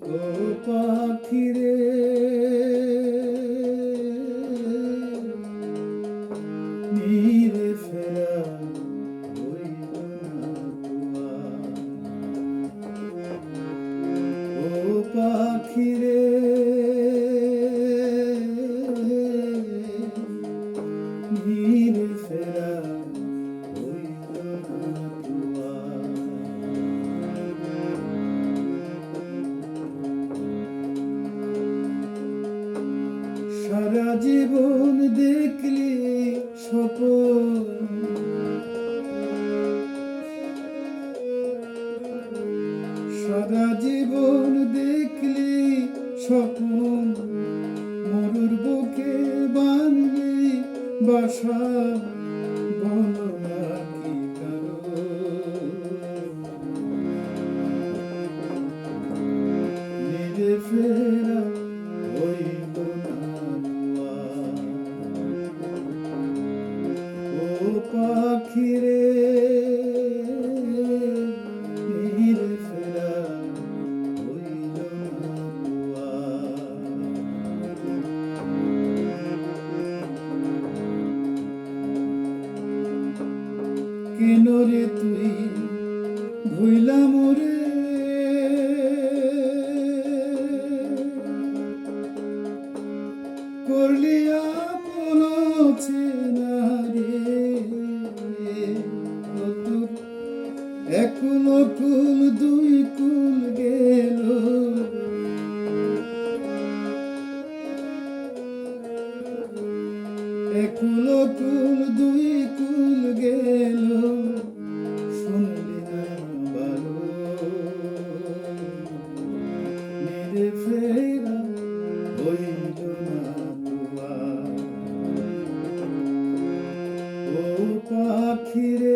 ও পাখিরে নীরে ফেরা। ও পাখিরে নীরে ফেরা সারা জীবন দেখলি স্বপন। সারা জীবন দেখলি স্বপ্ন। মরুর বুকে বানলি বাসা। ফেরা পাখিরে। কেন রে তুই ভুইলা মোরে একুল কুল দুই কুল গেল। একুল কুল দুই কুল গেল। পাখিরে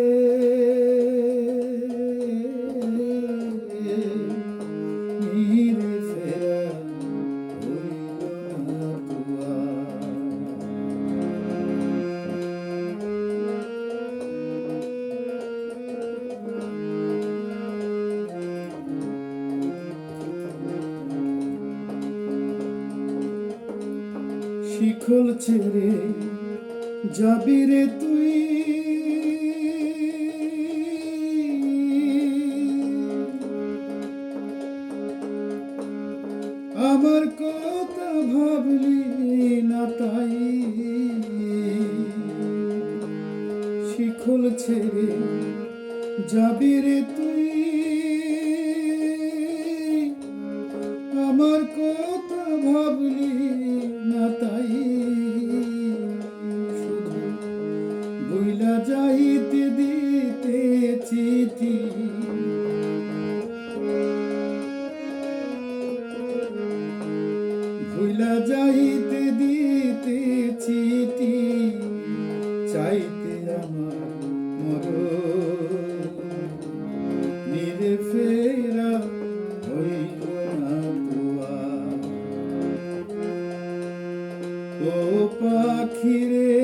শিখল ছেড়ে যাবি রে তুই? আমার কথা ভাবলি না তাই? শিখল ছেড়ে যাবি রে তুই? আমার কথা ভাবলি না তাই শুধু বইলা যাইতে দিতে চিঠি। ভুলা যাইতে দিতে চিঠি। ও পাখিরে